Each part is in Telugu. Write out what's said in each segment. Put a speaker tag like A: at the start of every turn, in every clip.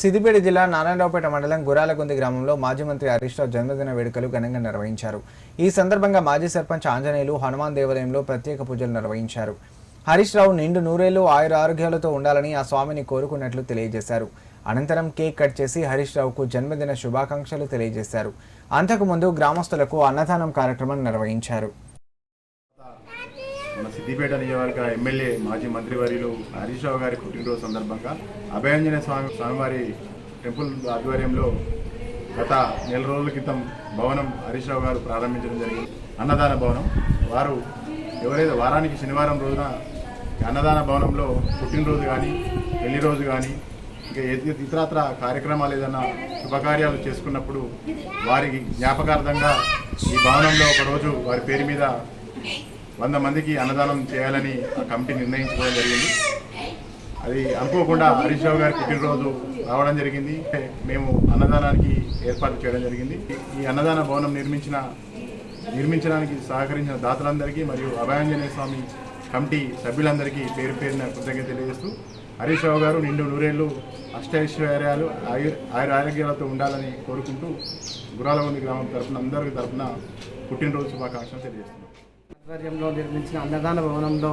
A: సిద్దిపేట జిల్లా నారాయణరావుపేట మండలం గురాలగుంది గ్రామంలో మాజీ మంత్రి హరీష్ రావు జన్మదిన వేడుకలు ఘనంగా నిర్వహించారు. ఈ సందర్భంగా మాజీ సర్పంచ్ ఆంజనేయులు హనుమాన్ దేవాలయంలో ప్రత్యేక పూజలు నిర్వహించారు. హరీష్ రావు నిండు నూరేళ్ళు ఆయుర ఆరోగ్యాలతో ఉండాలని ఆ స్వామిని కోరుకున్నట్లు తెలియజేశారు. అనంతరం కేక్ కట్ చేసి హరీష్ రావుకు జన్మదిన శుభాకాంక్షలు తెలియజేశారు. అంతకుముందు గ్రామస్తులకు అన్నదానం కార్యక్రమం నిర్వహించారు.
B: మన సిద్దిపేట నియోజకవర్గ ఎమ్మెల్యే మాజీ మంత్రివర్యులు హరీష్ రావు గారి పుట్టినరోజు సందర్భంగా అభయాంజనేయ స్వామి స్వామివారి టెంపుల్ ఆధ్వర్యంలో గత నెల రోజుల క్రితం భవనం హరీష్ రావు గారు ప్రారంభించడం జరిగింది. అన్నదాన భవనం. వారు ఎవరైతే వారానికి శనివారం రోజున అన్నదాన భవనంలో పుట్టినరోజు కానీ పెళ్ళి రోజు కానీ ఇంకా ఇతరత్ర కార్యక్రమాలు ఏదైనా శుభకార్యాలు చేసుకున్నప్పుడు వారికి జ్ఞాపకార్థంగా ఈ భవనంలో ఒకరోజు వారి పేరు మీద వంద మందికి అన్నదానం చేయాలని ఆ కమిటీ నిర్ణయించుకోవడం జరిగింది. అది అనుకోకుండా హరీష్ రావు గారి పుట్టినరోజు రావడం జరిగింది. మేము అన్నదానానికి ఏర్పాటు చేయడం జరిగింది. ఈ అన్నదాన భవనం నిర్మించిన నిర్మించడానికి సహకరించిన దాతలందరికీ మరియు అభయాంజనేయ స్వామి కమిటీ సభ్యులందరికీ పేరు పేరున కృతజ్ఞత తెలియజేస్తూ హరీష్ రావు గారు నిండు నూరేళ్ళు అష్టైశ్వర్యాలు ఆయు ఆయుర ఆరోగ్యాలతో ఉండాలని కోరుకుంటూ గురాలగొంది గ్రామం తరఫున అందరి తరఫున పుట్టినరోజు శుభాకాంక్షలు తెలియజేస్తున్నాం.
C: ఆధ్వర్యంలో నిర్మించిన అన్నదాన భవనంలో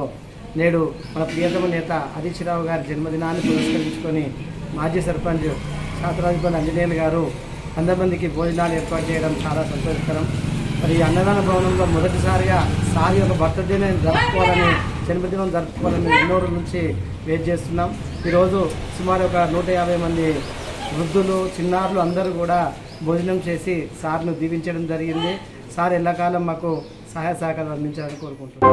C: నేడు మన ప్రియతమ నేత హరీష్ రావు గారి జన్మదినాన్ని పురస్కరించుకొని మాజీ సర్పంచ్ శాతరాజుపల్లి అంజనేయులు గారు వంద మందికి భోజనాలు ఏర్పాటు చేయడం చాలా సంతోషకరం. మరి ఈ అన్నదాన భవనంలో మొదటిసారిగా సారి ఒక బర్త్డేని జరుపుకోవాలని జన్మదినం జరుపుకోవాలని ఎన్నో నుంచి వెయిట్ చేస్తున్నాం. ఈరోజు సుమారు ఒక నూట యాభై మంది వృద్ధులు చిన్నారులు అందరూ కూడా భోజనం చేసి సార్ను దీవించడం జరిగింది. సార్ ఎల్లకాలం మాకు సహాయ సహకారాలు అందించాలని కోరుకుంటున్నాను.